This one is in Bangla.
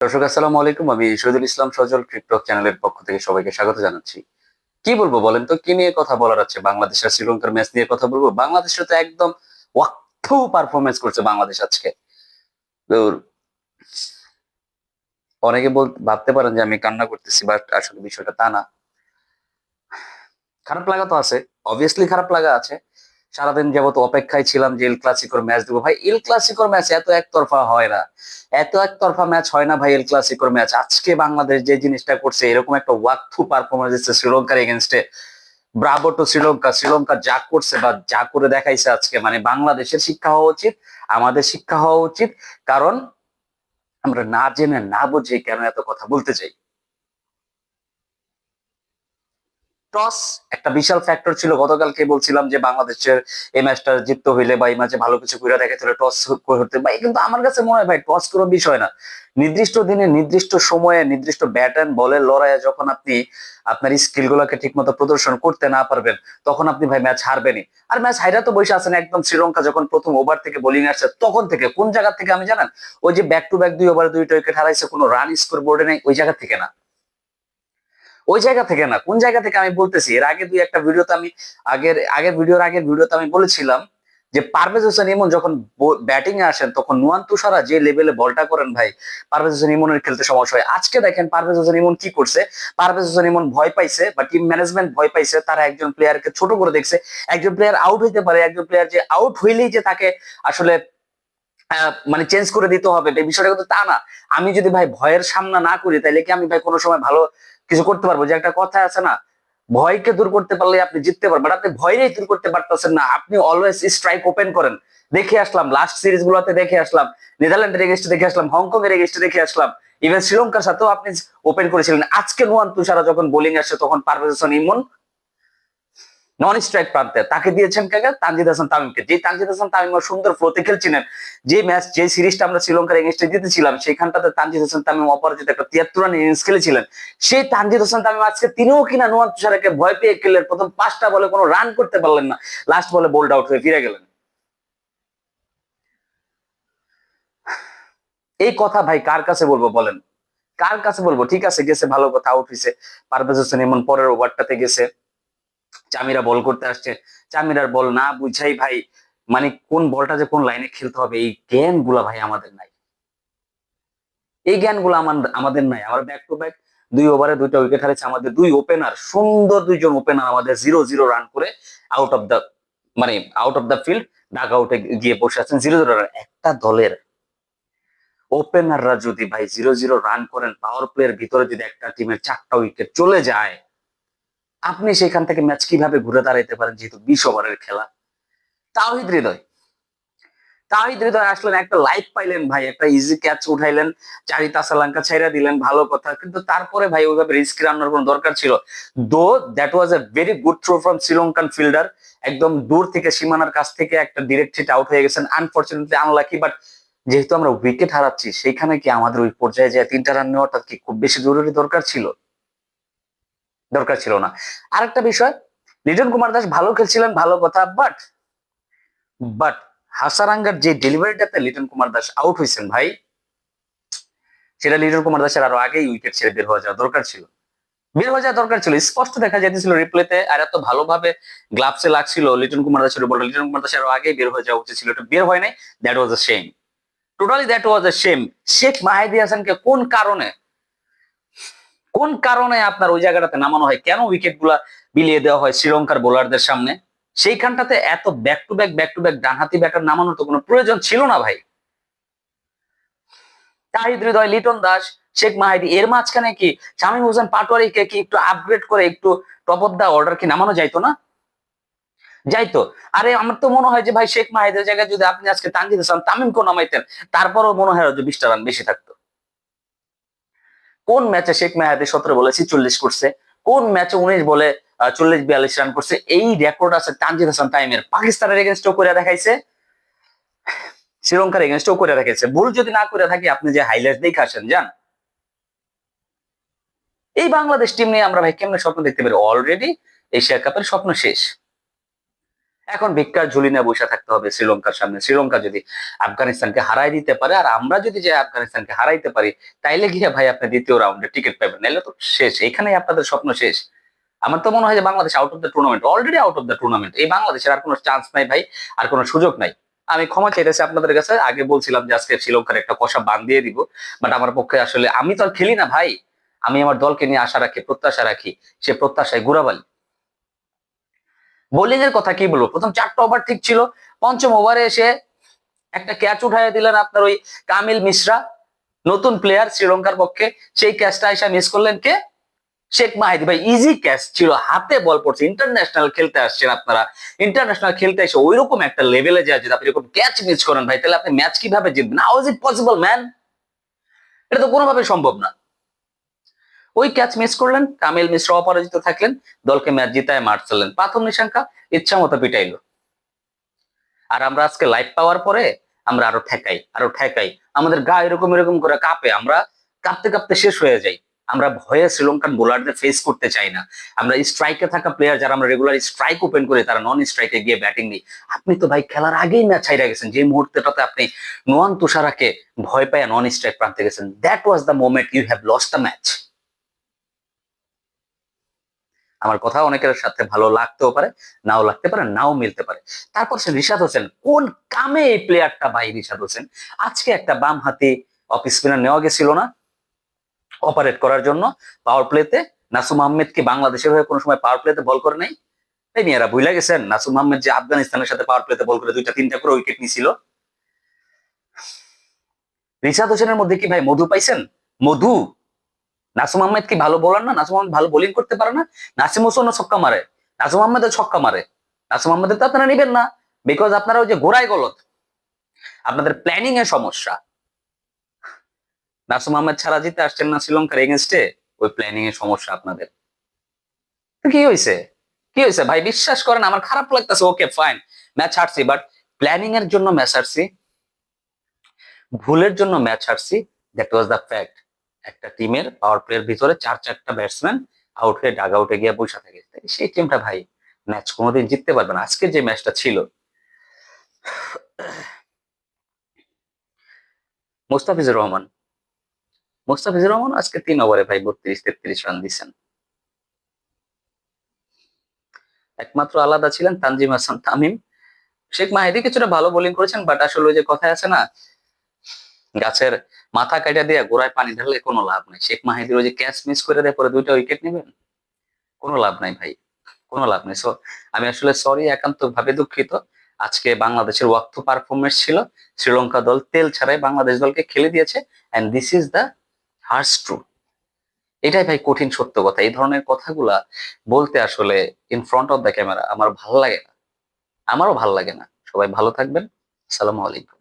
দর্শক, আসসালামু আলাইকুম। আমি শহীদুল ইসলাম সজল ক্রিপ্টক চ্যানেলের পক্ষ থেকে সবাইকে স্বাগত জানাচ্ছি। কি বলব বলেন তো? কি নিয়ে কথা বলার আছে? বাংলাদেশ আর শ্রীলঙ্কার ম্যাচ নিয়ে কথা বলব? বাংলাদেশের তো একদম ওয়াক্থ পারফরমেন্স করছে বাংলাদেশ আজকে। অনেকে বল, ভাবতে পারেন যে আমি কান্না করতেছি বাট আসলে বিষয়টা তা না। খারাপ লাগা তো আছে। অবভিয়াসলি খারাপ লাগা আছে। সারাদিন যাবত অপেক্ষায় ছিলাম যে এল ক্লাসিকোর ম্যাচ দেবো। ভাই, এল ক্লাসিকোর ম্যাচ এত একতরফা হয় না। এত একতরফা ম্যাচ হয় না ভাই এল ক্লাসিকোর ম্যাচ। আজকে বাংলাদেশ যে জিনিসটা করছে, এরকম একটা ওয়াকথু পারফরমেন্স দিচ্ছে শ্রীলঙ্কার এগেনস্টে ব্রাভো টু শ্রীলঙ্কা শ্রীলঙ্কা যা করছে বা যা করে দেখাইছে আজকে মানে বাংলাদেশের শিক্ষা হওয়া উচিত, আমাদের শিক্ষা হওয়া উচিত। কারণ আমরা না জেনে, না বুঝে কেন এত কথা বলতে চাই? টস, একটা বিশাল ফ্যাক্টর ছিল। গতকালকে বলছিলাম যে বাংলাদেশের এই ম্যাচটা জিততে হইলে বা এই ম্যাচে ভালো কিছু করে দেখাতে হলে টস করতে ভাই, কিন্তু আমার কাছে মনে হয় ভাই টস কোনো বিষয় না। নির্দিষ্ট দিনে, নির্দিষ্ট সময়ে, নির্দিষ্ট ব্যাট অ্যান্ড বলের লড়াইয়ে যখন আপনি আপনার স্কিল গুলাকে ঠিক মতো প্রদর্শন করতে না পারবেন, তখন আপনি ভাই ম্যাচ হারবেনই। আর ম্যাচ হাইরা তো বসে আছেন একদম শ্রীলঙ্কা যখন প্রথম ওভার থেকে বোলিং আসছে, তখন থেকে, কোন জায়গা থেকে আমি জানেন? ওই যে ব্যাক টু ব্যাক দুই ওভারে দুইটা উইকেট হারাইছে, কোনো রান স্কোর বোর্ডে নেই, ওই জায়গা থেকে না। ওই জায়গা থেকে না, কোন জায়গা থেকে আমি বলতেছি? এর আগে দুই একটা ভিডিওতে আমি, আগের আগের ভিডিওর আগের ভিডিওতে আমি বলেছিলাম যে পারভেজ হোসেন ইমন যখন ব্যাটিং এ আসেন, তখন নুয়ান তুষারা যে লেভেলে বলটা করেন ভাই, পারভেজ হোসেন ইমনের খেলতে সমস্যা হয়। আজকে দেখেন পারভেজ হোসেন ইমন কি করছে? পারভেজ হোসেন ইমন ভয় পাইছে বা টিম ম্যানেজমেন্ট ভয় পাইছে, তারা একজন প্লেয়ারকে ছোট করে দেখছে। একজন প্লেয়ার আউট হইতে পারে, একজন প্লেয়ার যে আউট হইলেই যে তাকে আসলে মানে চেঞ্জ করে দিতে হবে বিষয়টা কিন্তু তা না। আমি যদি ভাই ভয়ের সামনা না করি তাহলে কি আমি ভাই কোনো সময় ভালো কিছু করতে পারব? যে একটা কথা আছে না, ভয়কে দূর করতে পারলে আপনি জিততে পারবেন আপনি ভয়ই দূর করতে পারতেছেন না। আপনি অলওয়েজ স্ট্রাইক ওপেন করেন। দেখে আসলাম লাস্ট সিরিজ গুলোতে দেখে আসলাম, নেদারল্যান্ডের এগেস্টে দেখে আসলাম হংকং এর এগেস্টে দেখে আসলাম ইভেন শ্রীলঙ্কার সাথেও আপনি ওপেন করেছিলেন। আজকে নুয়ান তুষারা যখন বোলিং আসছে তখন পারভেজ হোসেন ইমন নন স্ট্রাইক প্রান্তে। তাকে দিয়েছেন কাকে তানজিদ হাসান তামিমকে। যে তানজিদ হাসান তামিম সুন্দর ফ্লোতে খেলছিলেন যে ম্যাচ যে সিরিজটা আমরা শ্রীলঙ্কার এগেনস্টে জিতেছিলাম সেখানটাতে তানজিদ হাসান তামিম অপরাজিত একটা তিয়াত্তর রান ইনিংস খেলেছিলেন। সেই তানজিদ হাসান তামিম আজকে তিনিও কিনা নোয়ান তুষারাকে ভয় পেয়ে খেললেন। প্রথম পাঁচটা বলে কোনো রান করতে পারলেন না। লাস্ট বলে বোল্ড আউট হয়ে ফিরে গেলেন। এই কথা ভাই কার কাছে বলব বলেন? কার কাছে বলব? ঠিক আছে, গেছে, ভালো কথা আউট হয়েছে পারভেজ হোসেন এমন পরের ওভারটাতে গেছে। চামিরা বল করতে আসছে। চামিরার বল না বুঝাই ভাই মানে কোন বলটা যে কোন লাইনে খেলতে হবে, এই জ্ঞানগুলা ভাই আমাদের নাই। এই জ্ঞানগুলো আমাদের নাই। আমার ব্যাক টু ব্যাক দুই ওভারে দুইটা উইকেট হারিয়েছে আমাদের দুই ওপেনার সুন্দর দুইজন ওপেনার আমাদের জিরো জিরো রান করে আউট অফ দ্য মানে out of the field duck আউটে গিয়ে বসে আছেন। জিরো জিরো রান একটা দলের ওপেনাররা যদি ভাই জিরো জিরো রান করেন পাওয়ার প্লের ভিতরে যদি একটা টিমের চারটা উইকেট চলে যায় আপনি সেখান থেকে ম্যাচ কীভাবে ঘুরে দাঁড়াইতে পারেন যেহেতু বিশ ওভারের খেলা? তাওহিদ হৃদয়। তাওহিদ হৃদয় আসলেন, একটা লাইফ পাইলেন ভাই, একটা ইজি ক্যাচ উঠাইলেন চারি তাসালাঙ্কা ছাইরা দিলেন, ভালো কথা। কিন্তু তারপরে ভাই, ওইভাবে রিস্ক রান্নার কোনো দরকার ছিল। Though that was a very good throw from Sri Lankan fielder একদম দূর থেকে, সীমানার কাছ থেকে একটা ডিরেক্ট হিট আউট হয়ে গেছেন। আনফর্চুনেটলি আনলাকি বাট যেহেতু আমরা উইকেট হারাচ্ছি সেইখানে কি আমাদের ওই পর্যায়ে যায় তিনটা রান নেওয়াটা কি খুব বেশি জরুরি দরকার ছিল? দরকার ছিল না। আরেকটা বিষয় লিটন কুমার দাস ভালো খেলছিলেন, ভালো কথা বাট বাট হাসারাঙ্গার যে ডেলিভারিটাতে লিটন কুমার দাস আউট হয়েছেন ভাই, সেটা লিটন কুমার দাসের আরও আগেই উইকেট ছেড়ে বের হওয়া যাওয়া দরকার ছিল। বের হয়ে যাওয়া দরকার ছিল, স্পষ্ট দেখা যাইতেছিল রিপ্লেতে আর এত ভালোভাবে গ্লাভসে লাগছিল লিটন কুমার দাসের বলটা লিটন কুমার দাসের আরও আগেই বের হয়ে যাওয়া উচিত ছিল, এটা বের হয় নাই that was a shame totally that was a shame Sheikh Mahedi হাসানকে কোন কারণে কোন কারণে আপনার ওই জায়গাটাতে নামানো হয়? কেন উইকেটগুলা বিলিয়ে দেওয়া হয় শ্রীলঙ্কার বোলারদের সামনে? সেইখানটাতে এত back to back back to back ডানহাতি ব্যাটার নামানোর তো কোনো প্রয়োজন ছিল না ভাই। তাহিদ হৃদয়, লিটন দাস, শেখ মাহিদি, এর মাঝখানে কি শামীম হোসেন পাটোয়ারিকে কি একটু আপগ্রেড করে একটু টপ অফ অর্ডার কি নামানো যাইতো না? যাইতো। আরে আমার তো মনে হয় যে ভাই শেখ মাহিদের জায়গায় যদি আপনি আজকে তানজিদ হাসান তামিমকে নামাইতেন, তারপরও মনে হয় যে বিশটা রান বেশি থাকতো। কোন ম্যাচে শেখ মেহাদি সতেরো বলে ছিচল্লিশ করছে? কোন ম্যাচে উনিশ বলে চল্লিশ বিয়াল্লিশ রান করছে? এই রেকর্ড আছে তানজিদ হাসান টাইমের পাকিস্তানের এগেনস্টও করে দেখাইছে। শ্রীলঙ্কার এগেনস্টও করে দেখাইছে। ভুল যদি না করে থাকি, আপনি যে হাইলাইট দেখে আসেন যান এই বাংলাদেশ টিম নিয়ে আমরা ভাই কেমনে স্বপ্ন দেখতে পারি? অলরেডি এশিয়া কাপের স্বপ্ন শেষ। এখন ভিক্ষার ঝুলি নিয়ে বসে থাকতে হবে শ্রীলঙ্কার সামনে। শ্রীলঙ্কা যদি আফগানিস্তানকে হারাই দিতে পারে, আর আমরা যদি যে আফগানিস্তানকে হারাইতে পারি, তাইলে গিয়ে ভাই আপনি দ্বিতীয় রাউন্ডে টিকিট পাবেন। নাহলে তো শেষ। এখানেই আপনাদের স্বপ্ন শেষ। আমার তো মনে হয় যে Bangladesh out of the tournament already out of the tournament এই বাংলাদেশের আর কোনো চান্স নাই ভাই, আর কোনো সুযোগ নাই। আমি ক্ষমা চাইতেছি আপনাদের কাছে। আগে বলছিলাম যে আজকে শ্রীলঙ্কার একটা কষা বান দিয়ে দিব। বাট আমার পক্ষে আসলে আমি তো আর খেলি না ভাই। আমি আমার দলকে নিয়ে আশা রাখি, প্রত্যাশা রাখি। সে প্রত্যাশায় গুড়াবালি বোলিং এর কথা কি বলব? প্রথম চারটা ওভার ঠিক ছিল। পঞ্চম ওভারে এসে একটা ক্যাচ উঠাই দিলেন আপনার ওই কামিল মিশ্রা, নতুন প্লেয়ার শ্রীলঙ্কার পক্ষে। সেই ক্যাচটা এসে মিস করলেন কে? শেখ মাহিদি। ভাই ইজি ক্যাচ ছিল। হাতে বল পড়ছে। ইন্টারন্যাশনাল খেলতে আসছেন আপনারা। ইন্টারন্যাশনাল খেলতে এসে ওই রকম একটা লেভেলে যায় যদি আপনি এরকম ক্যাচ মিস করেন ভাই, তাহলে আপনি ম্যাচ কীভাবে জিতবেন? How is it possible man এটা তো কোনোভাবে সম্ভব না। ওই ক্যাচ মিস করলেন, কামিল মিশ্র অপরাজিত থাকলেন, দলকে ম্যাচ জিতায় মাঠ চললেন প্রাথম নিশাঙ্কা ইচ্ছা মতো পিটাইলো। আর আমরা আজকে লাইভ পাওয়ার পরে আমরা আরও ঠেকাই আরও ঠেকাই। আমাদের গা এরকম এরকম করে কাঁপে, আমরা কাঁপতে কাঁপতে শেষ হয়ে যাই। আমরা ভয়ে শ্রীলঙ্কান বোলারদের ফেস করতে চাই না। আমরা স্ট্রাইকে থাকা প্লেয়ার যারা আমরা রেগুলার স্ট্রাইক ওপেন করি, তারা নন স্ট্রাইকে গিয়ে ব্যাটিং নিই। আপনি তো ভাই খেলার আগেই ম্যাচ হাইরা গেছেন, যে মুহূর্তেটাতে আপনি নোয়ান তুষারাকে ভয় পায় নন স্ট্রাইক প্রান্তে গেছেন that was the moment you have lost the match আমার কথা অনেকের সাথে ভালো লাগতেও পারে, নাও লাগতে পারে, নাও মিলতে পারে। তারপর সে রিশাদ হোসেন, কোন কামে এই প্লেয়ারটা ভাই রিশাদ হোসেন? আজকে একটা বাম হাতি অফ স্পিনার নেওয়া গেছিল না অপারেট করার জন্য পাওয়ার প্লেতে নাসুম আহমেদ কি বাংলাদেশের হয়ে কোনো সময় পাওয়ার প্লেতে বল করে নাই? এই মেয়েরা ভুলে গেছেন, নাসুম আহমেদ যে আফগানিস্তানের সাথে পাওয়ার প্লেতে বল করে দুইটা তিনটা করে উইকেট নিছিল। রিশাদ হোসেনের মধ্যে কি ভাই মধু পাইছেন? মধু? নাসুম আহমেদ কি ভালো বোলার না? নাসুম আহমেদ ভালো বোলিং করতে পারে না? নাসিম হোসেনও ছক্কা মারে। নাসিম আহমেদও ছক্কা মারে। নাসুম আহমেদের তো আপনারা নিবেন না। বিকজ আপনারা ওই যে গোড়ায় গলত। আপনাদের প্ল্যানিং এর সমস্যা। নাসুম আহমেদ ছাড়া জিতে আসছেন না শ্রীলঙ্কার এগেনস্টে ওই প্ল্যানিং এর সমস্যা আপনাদের। তো কি হয়েছে কি হয়েছে ভাই, বিশ্বাস করেন, আমার খারাপ লাগতেছে। ওকে ফাইন ম্যাচ হারছি বাট প্ল্যানিং এর জন্য ম্যাচ হারছি। ভুলের জন্য ম্যাচ হারছি। দ্যাট ওয়াজ দ্য ফ্যাক্ট একটা টিমের পাওয়ার প্লেয়ার ভিতরে চার চারটা ব্যাটসম্যান আউট হয়ে ডাগ আউটে গিয়ে বসে থাকে। সেই টিমটা ভাই ম্যাচ কোনোদিন জিততে পারবে না। আজকে যে ম্যাচটা ছিল, মুস্তাফিজুর রহমান। মুস্তাফিজুর রহমান আজকে তিন ওভারে ভাই বত্রিশ, তেত্রিশ রান দিচ্ছেন একমাত্র আলাদা ছিলেন তানজিম হাসান তামিম। শেখ মাহিদি কিছুটা ভালো বোলিং করেছেন বাট আসলে ওই যে কথায় আছে না গাছের মাথা কাটা দিয়ে গোড়ায় পানি ঢাললে কোনো লাভ নাই। শেখ মাহিদির ওই যে ক্যাচ মিস করে দেয়, পরে দুইটা উইকেট নেবেন? কোনো লাভ নাই ভাই, কোনো লাভ নেই। সো আমি আসলে সরি একান্ত ভাবে দুঃখিত। আজকে বাংলাদেশের ওয়াক্ত পারফরমেন্স ছিল। শ্রীলঙ্কা দল তেল ছাড়াই বাংলাদেশ দলকে খেলে দিয়েছে। And this is the harsh truth এটাই ভাই কঠিন সত্য কথা। এই ধরনের কথাগুলা বলতে আসলে in front of the camera আমার ভালো লাগে না। আমারও ভালো লাগে না। সবাই ভালো থাকবেন। আসসালামু আলাইকুম।